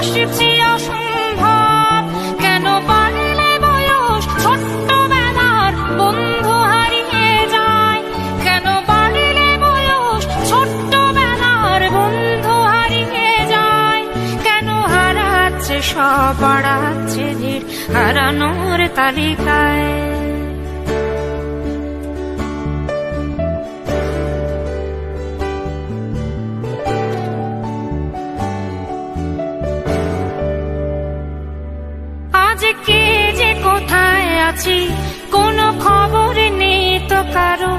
ভালোবাসছি অসম্ভব। কেন বন্ধু কেন হারাচ্ছে সব হারানোর তালিকায় কে যে কোথায় আছি, কোনো খবর নেই তো কারও।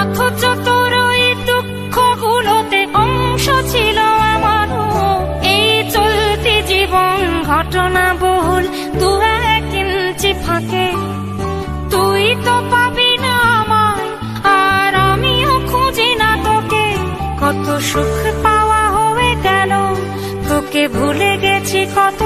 অথচ তোর ওই দুঃখগুলোতে অংশ ছিল আমারও। এই চলতি জীবন ঘটনা বহুল, দু এক ইঞ্চি ফাঁকে। তুই তো পাবি না আমায়, আর আমিও খুঁজি না তোকে। কত সুখ পাওয়া হয়ে গেল, তোকে ভুলে গেছি কতবার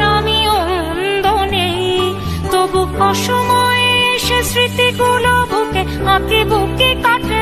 স্মৃতিগুলো বুকে আঁকে বুকে কাটে।